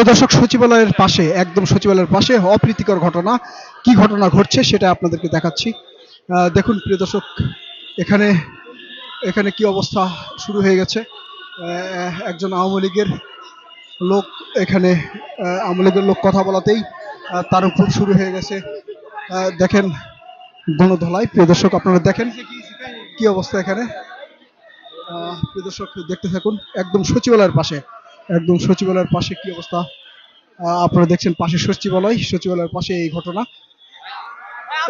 প্রিয় দর্শক সচিবালয়ের পাশে, একদম সচিবালয়ের পাশে, অপ্রীতিকর ঘটনা। কি ঘটনা ঘটছে সেটা আপনাদেরকে দেখাচ্ছি। দেখুন প্রিয় দর্শক, এখানে এখানে কি অবস্থা শুরু হয়ে গেছে? একজন আওয়ামী লীগের লোক এখানে আওয়ামী লীগের লোক কথা বলাতেই তার উপর শুরু হয়ে গেছে। দেখেন গণধলাই। প্রিয় দর্শক, আপনারা দেখেন কি অবস্থা এখানে। প্রিয় দর্শক, দেখতে থাকুন। একদম সচিবালয়ের পাশে। একদম সচিবালয়ের পাশে কি অবস্থা? আপনারা দেখছেন পাশে সচিবালয়, সচিবালয়ের পাশে এই ঘটনা।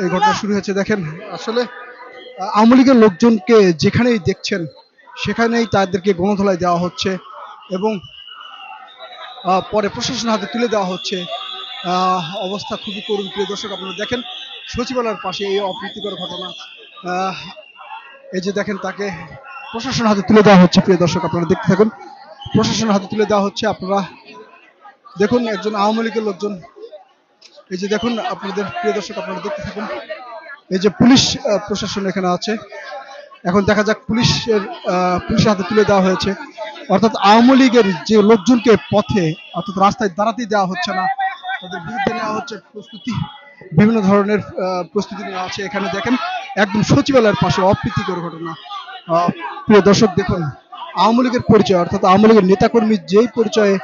এই ঘটনা শুরু হয়েছে, দেখেন, আসলে আওয়ামী লীগের লোকজনকে যেখানেই দেখছেন, সেখানেই তাদেরকে গণধোলায় দেওয়া হচ্ছে এবং পরে প্রশাসনের হাতে তুলে দেওয়া হচ্ছে। অবস্থা খুবই করুণ। প্রিয় দর্শক, আপনারা দেখেন, সচিবালয়ের পাশে এই অপ্রীতিকর ঘটনা। এই যে দেখেন তাকে প্রশাসনের হাতে তুলে দেওয়া হচ্ছে। প্রিয় দর্শক, আপনারা দেখতে থাকুন। প্রশাসনের হাতে তুলে দেওয়া হচ্ছে আপনারা। দেখুন, একজন আওয়ামী লীগের লোকজন। এই যে দেখুন, আপনাদের প্রিয় দর্শক, আপনারা দেখতে থাকুন। এই যে পুলিশ প্রশাসন এখানে আছে। এখন দেখা যাক পুলিশের পুলিশের হাতে তুলে দেওয়া হয়েছে। অর্থাৎ আওয়ামী লীগের যে লোকজনকে পথে, অর্থাৎ রাস্তায় দাঁড়াতেই দেওয়া হচ্ছে না, তাদের বিরুদ্ধে নেওয়া হচ্ছে প্রস্তুতি। বিভিন্ন ধরনের প্রস্তুতি নেওয়া আছে। এখানে দেখেন, একদম সচিবালয়ের পাশে অপ্রীতিকর ঘটনা। প্রিয় দর্শক, দেখুন। আওয়ামী লীগের পরিচয়, অর্থাৎ আওয়ামী লীগের নেতাকর্মী যেই পরিচয়ে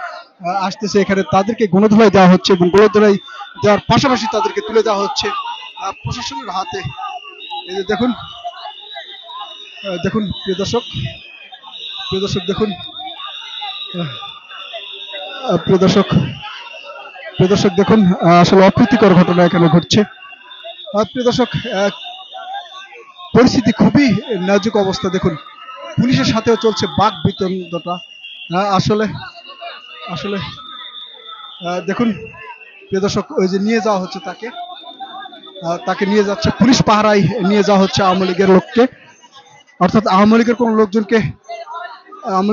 আসতেছে, এখানে তাদেরকে গণধোলাই দেওয়া হচ্ছে এবং গণধোলাই দেওয়ার পাশাপাশি তাদেরকে তুলে দেওয়া হচ্ছে প্রশাসনের হাতে। এই যে দেখুন দেখুন, প্রিয় দর্শক প্রিয় দর্শক, দেখুন প্রিয় দর্শক প্রিয় দর্শক, দেখুন আসলে অপ্রীতিকর ঘটনা এখানে ঘটছে। প্রিয় দর্শক পরিস্থিতি খুবই নাজুক অবস্থা, দেখুন। পুলিশের সাথেও চলছে বাক আহ, আসলে আসলে দেখুন প্রিয় দর্শক ওই যে নিয়ে যাওয়া হচ্ছে তাকে তাকে নিয়ে যাচ্ছে পুলিশ পাহারায় নিয়ে যাওয়া হচ্ছে আওয়ামী লীগের লোককে অর্থাৎ আওয়ামী লীগের কোন লোকজনকে আওয়ামী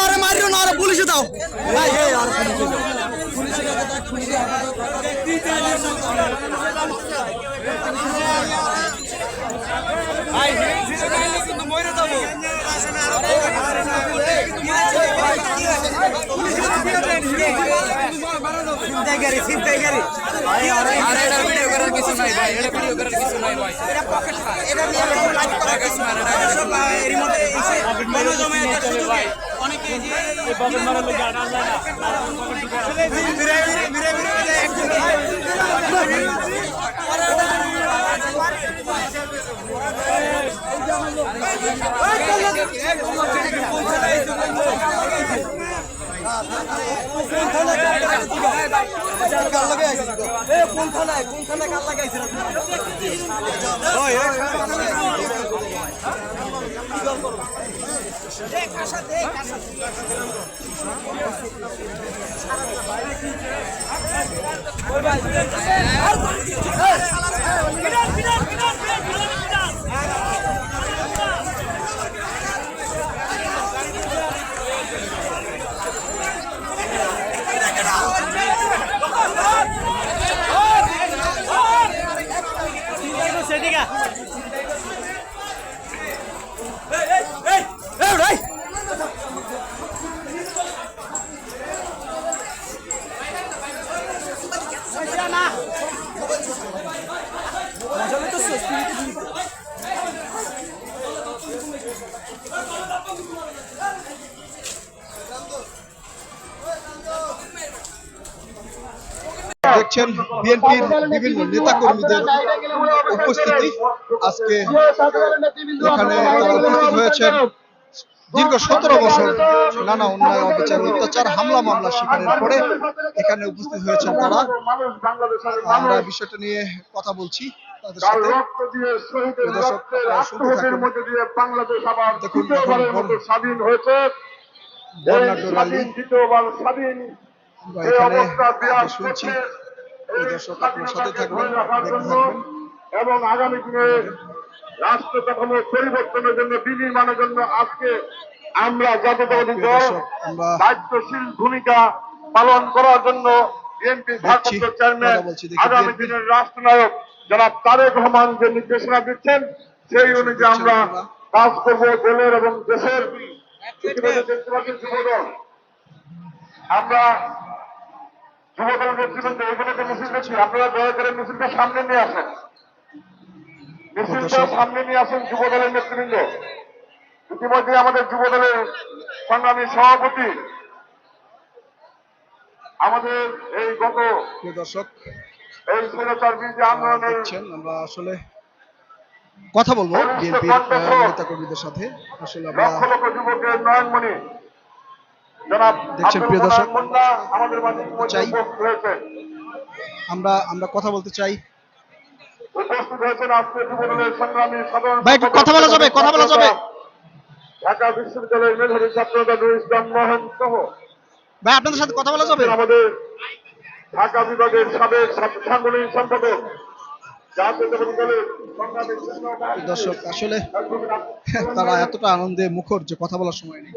আরে মারিও না আরে পুলিশে দাও চিন্তাই গাড়ি চিন্তাই গাড়ি করার কিছু নাই ভাই এটা ভিডিও করার কিছু নাই ভাই এটা পকেট মার এটা নিয়ে লাইভ করার কিছু নাই এটা এর মধ্যে এসে মনে জমে এটা শুধু ভাই অনেকে যে এই পকেট মারার লোক আটা যায় না ধীরে ধীরে ধীরে ধীরে একজন ভাই পৌঁছে কার লাগে আইছিস কোন থানায় কোন থানায় কার লাগে আইছিস ওই এই আর বিরাট বিরাট বিরাট বিরাট দেখছেন বিএনপির বিভিন্ন নেতা কর্মীদের উপস্থিতি। আজকে এখানে উপস্থিত হয়েছেন। দীর্ঘ সতেরো বছর নানা অন্যায়, অবিচার, অত্যাচার, হামলা, মামলা শিকারের পরে এখানে উপস্থিত হয়েছেন তারা। আমরা বিষয়টা নিয়ে কথা বলছি শুনছি। এই দর্শক আপনার সাথে থাকবেন এবং আগামী দিনে রাষ্ট্র কাঠামো পরিবর্তনের জন্য বিনির্মাণের জন্য আজকে আমরা জাতীয়তাবাদী দল দায়িত্বশীল ভূমিকা পালন করার জন্য বিএনপি ভারপ্রাপ্ত চেয়ারম্যান আগামী দিনের রাষ্ট্রনায়ক জনাব তারেক রহমান যে নির্দেশনা দিচ্ছেন সেই অনুযায়ী আমরা। কাজ করব দলের এবং দেশের আমরা যুবদল নেতৃবৃন্দ এখানে মিছিল দেখছি আপনারা দয়া করে মিছিলটা সামনে নিয়ে আসেন। মিছিলটা সামনে নিয়ে আসেন যুবদলের নেতৃবৃন্দ। ইতিমধ্যে আমাদের যুবদলের সংগ্রামী সভাপতি আমাদের এই গত দর্শক এই স্বৈরাচার বিরোধী আন্দোলনের আমরা আসলে কথা বলব বিএনপির নেতা কর্মীদের সাথে। আসলে আমরা লক্ষ লক্ষ যুবকের নয়নমণি দেখছেন প্রিয় দর্শক। আমাদের চাই। আমরা আমরা কথা বলতে চাই উপস্থিত হয়েছেন আজকে যুবদলের সংগ্রামী সাধারণ ভাই, কথা বলা যাবে, কথা বলা যাবে। ঢাকা বিশ্ববিদ্যালয়ের মেধাবী ছাত্র নুরুল ইসলাম মোহন সহ ভাই আপনাদের সাথে কথা বলা যাবে আমাদের ঢাকা বিভাগের সাবেক সাংগঠনিক সম্পাদক দর্শক আসলে তারা এতটা আনন্দে মুখর যে কথা বলার সময় নেই